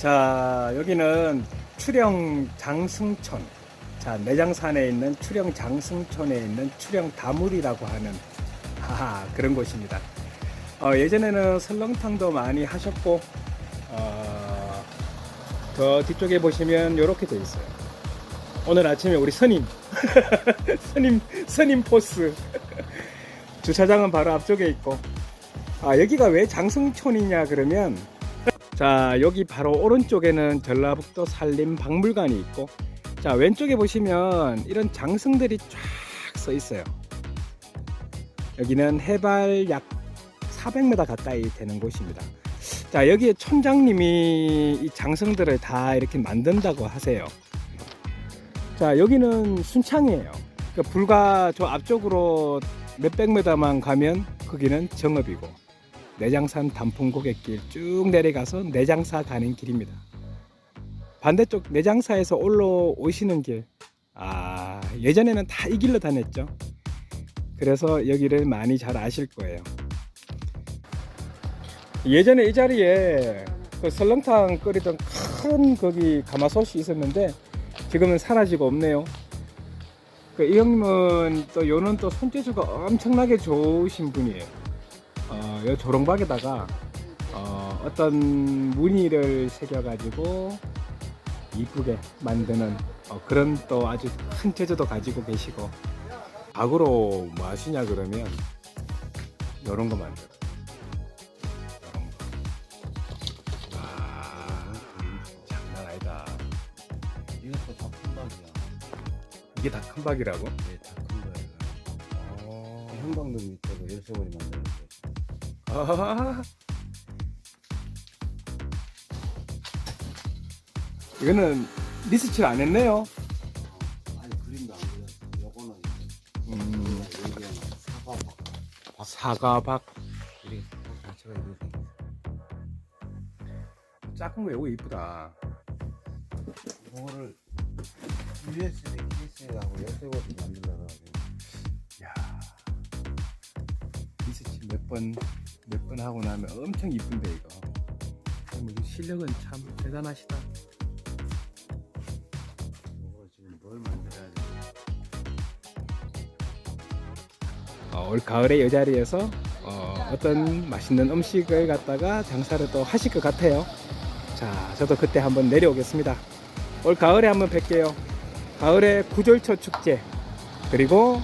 자, 여기는 추령 장승촌. 자, 내장산에 있는 추령 장승촌에 있는 추령 다물이라고 하는 하하, 그런 곳입니다. 어, 예전에는 설렁탕도 많이 하셨고, 어, 저 뒤쪽에 보시면 이렇게 돼 있어요. 오늘 아침에 우리 스님, 스님, 스님 포스. 주차장은 바로 앞쪽에 있고, 아, 여기가 왜 장승촌이냐 그러면, 자, 여기 바로 오른쪽에는 전라북도 산림 박물관이 있고, 자, 왼쪽에 보시면 이런 장승들이 쫙 써 있어요. 여기는 해발 약 400m 가까이 되는 곳입니다. 자, 여기에 촌장님이 이 장승들을 다 이렇게 만든다고 하세요. 자, 여기는 순창이에요. 그 불과 저 앞쪽으로 몇백 미터만 가면 거기는 정읍이고, 내장산 단풍 고갯길 쭉 내려가서 내장사 가는 길입니다. 반대쪽 내장사에서 올라오시는 길, 아, 예전에는 다 이 길로 다녔죠. 그래서 여기를 많이 잘 아실 거예요. 예전에 이 자리에 그 설렁탕 끓이던 큰 거기 가마솥이 있었는데 지금은 사라지고 없네요. 그 이 형님은 또 요는 또 손재주가 엄청나게 좋으신 분이에요. 어, 요 조롱박에다가 어, 어떤 무늬를 새겨가지고 이쁘게 만드는 어, 그런 또 아주 큰 재주도 가지고 계시고 박으로 뭐 하시냐 그러면 요런 거 만들어. 요런 거. 와, 장난 아니다. 이것도 다 큰박이야. 이게 다 큰 박이라고? 네, 다 큰박이야. 어... 형광등 밑에도 열쇠고리 만드는데. 아. 이거는 리스칠 안 했네요. 아니 그림도 안 그렸어. 요거는 음, 이게 사과박. 사과박 이게 자체가 이렇게. 작은 거 이거 이쁘다. 이거를 USB 케이스하고 열쇠고리 만들려고 야, 리스칠 몇번 몇 번 하고 나면 엄청 이쁜데 이거. 뭐이 실력은 참 대단하시다. 이거 지금 뭘 만들어야 돼? 어, 올 가을에 이 자리에서 어, 떤 맛있는 음식을 갖다가 장사를 또 하실 것 같아요. 자, 저도 그때 한번 내려오겠습니다. 올 가을에 한번 뵐게요. 가을에 구절초 축제 그리고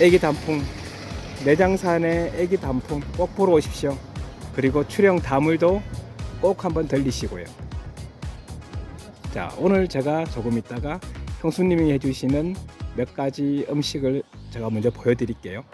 애기 단풍 내장산의 애기 단풍 꼭 보러 오십시오. 그리고 추령 다물도 꼭 한번 들리시고요. 자, 오늘 제가 조금 있다가 형수님이 해주시는 몇 가지 음식을 제가 먼저 보여드릴게요.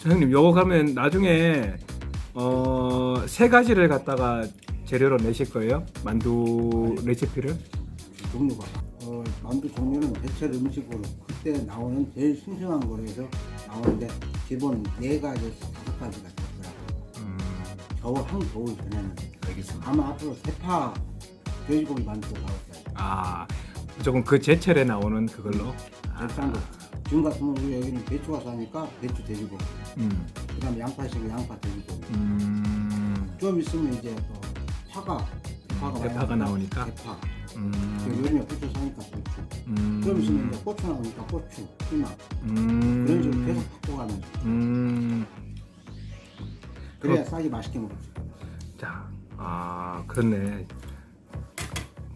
저 형님 요거 가면 나중에 어, 세 가지를 갖다가 재료로 내실 거예요? 만두 레시피를? 종류가 어, 만두 종류는 대체로 음식으로 그때 나오는 제일 신선한 거로 해서 나오는데 기본 네 가지에서 다섯 가지가 되더라고요. 음, 겨울 한 겨울 전에는 알겠습니다. 아마 앞으로 대파 돼지고기 만두 나올 거예요. 아, 조금 그 제철에 나오는 그걸로. 아, 제일 싼 거. 지금 같은 경우 여기는 배추가 싸니까 배추 돼지고기. 음, 그다음에 양파식은 양파 돼지고기. 음, 좀 있으면 이제 또 파가 대파가, 많이 대파가 나오니까? 대파. 음, 요즘에 고추 사니까 고추. 음, 좀 있으면 이제 고추 나오니까 고추, 피망 음, 그런 식으로 계속 바꿔가면서 음, 그래야 그- 쌀이 맛있게 먹을 수 있어요. 자, 아, 그렇네.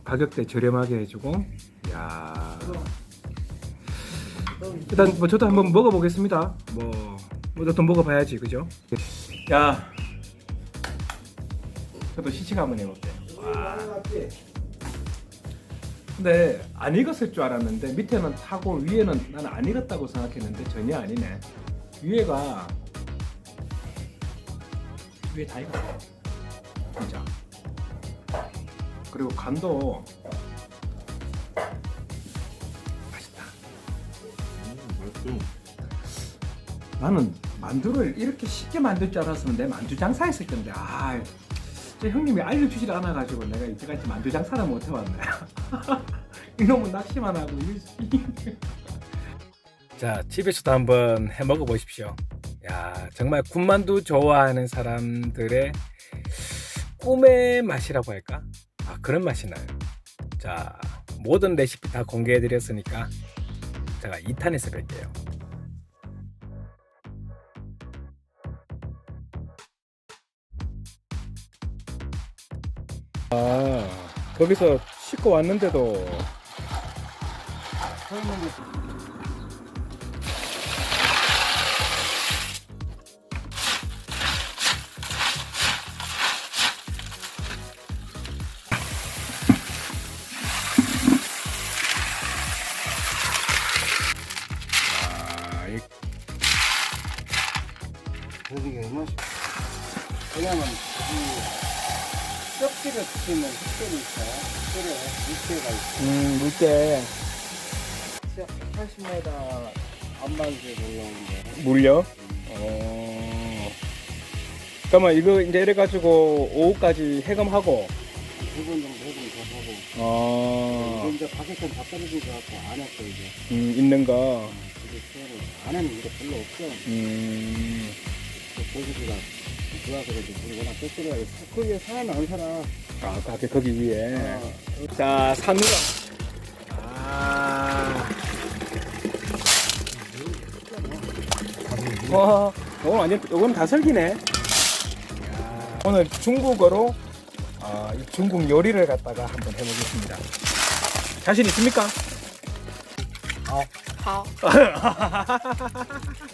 가격대 저렴하게 해주고, 야. 일단 뭐 저도 한번 먹어보겠습니다. 뭐, 뭐 저도 먹어봐야지, 그죠? 야, 저도 시식 한번 해볼게. 와. 근데 안 익었을 줄 알았는데 밑에는 타고 위에는 나는 안 익었다고 생각했는데 전혀 아니네. 위에가 위에 다 익었어. 진짜. 그리고 간도 나는 만두를 이렇게 쉽게 만들 줄 알았으면 내 만두 장사했을 건데 아, 저 형님이 알려주질 않아가지고 내가 이때까지 만두 장사를 못 해왔네. 이놈은 낚시만 하고 일- 자 집에서도 한번 해 먹어 보십시오. 야 정말 군만두 좋아하는 사람들의 꿈의 맛이라고 할까? 아 그런 맛이 나요. 자 모든 레시피 다 공개해 드렸으니까 제가 2탄에서 뵐게요. 아 거기서 씻고 왔는데도 붙이는 흑돌이 있어요. 흑돌에 밑에가 있어. 음 물때 80m 안반수에 올라오는데 물려? 어. 잠깐만 이거 이제 이래 가지고 오후까지 해감하고 두번 정도 해주면 더 하고 이거 어 이제 밖에서 다 떨어진 것 같고 안 했어 이제 음, 있는 거. 이게 수업을 안에는 이게 별로 없어 음. 고기가 좋아서 그래도 우리 워낙 쫓겨가 거기에 사람 안 살아 아, 거기 거기 위에. 어, 자, 산우라. 아. 와, 오늘 완전 이건 다슬기네. 야, 오늘 중국어로 어, 이 중국 요리를 갖다가 한번 해보겠습니다. 자신 있습니까? 好，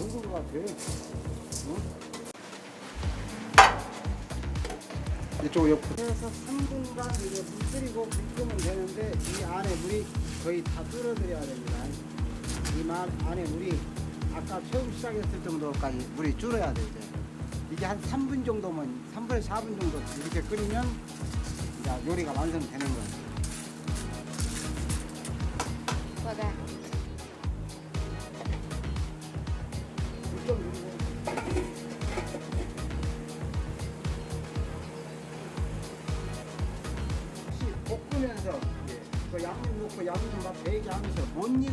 굵은 것 같아. 응? 이쪽 옆으로. 그래서 3분간 이제 물 끓이고 물 끄면 되는데 이 안에 물이 거의 다 줄어들어야 됩니다. 이말 안에 물이 아까 처음 시작했을 정도까지 물이 줄어야 돼 이제. 이게 한 3분 정도면 3분에서 4분 정도 이렇게 끓이면 이제 요리가 완성되는 거예요. 过来。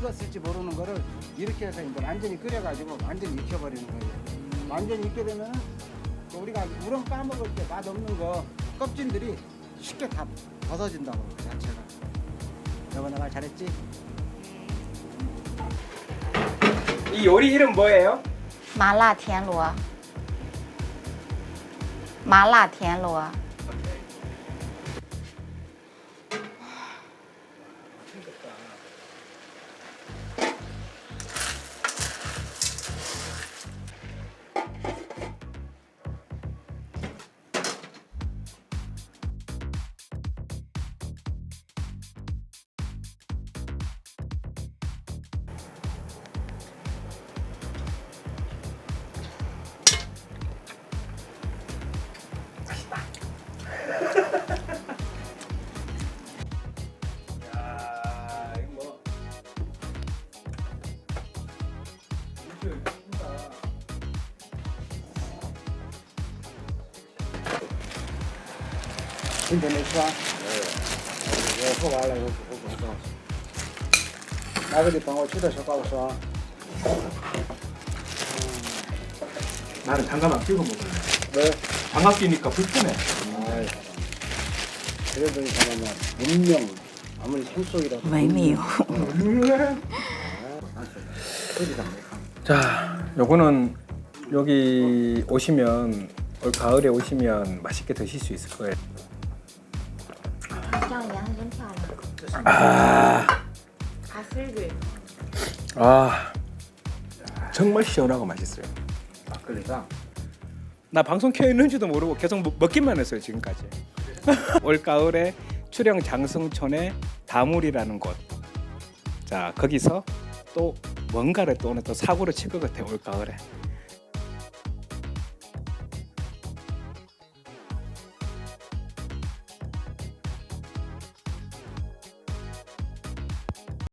익었을지 모르는 거를 이렇게 해서 이제 완전히 끓여가지고 완전히 익혀버리는 거예요. 완전히 익게 되면은 또 우리가 우렁 까먹을 때 맛없는 거 껍질들이 쉽게 다 벗어진다고 그 자체가. 여보 내가 잘했지? 이 요리 이름 뭐예요? 麻辣田螺，麻辣田螺。 今天没吃完？我喝完了，我我我告诉你。哪个地方我去的时候告诉我。 나는 장갑 안 끼고 먹을래. 왜? 장갑 끼니까 불편해. 아이, 그래도 잠깐만 문명 아무리 산속이라도 维密油。 자, 요거는 여기 오시면 올 가을에 오시면 맛있게 드실 수 있을 거예요. 아, 아 가슬귤. 아 정말 시원하고 맛있어요. 아, 막걸리가 나 방송 켜 있는지도 모르고 계속 먹기만 했어요 지금까지. 올 가을에 출영 장성촌의 다물이라는 곳. 자 거기서 또 뭔가를 또 오늘 또 사고를 칠 것 같아 올 가을에.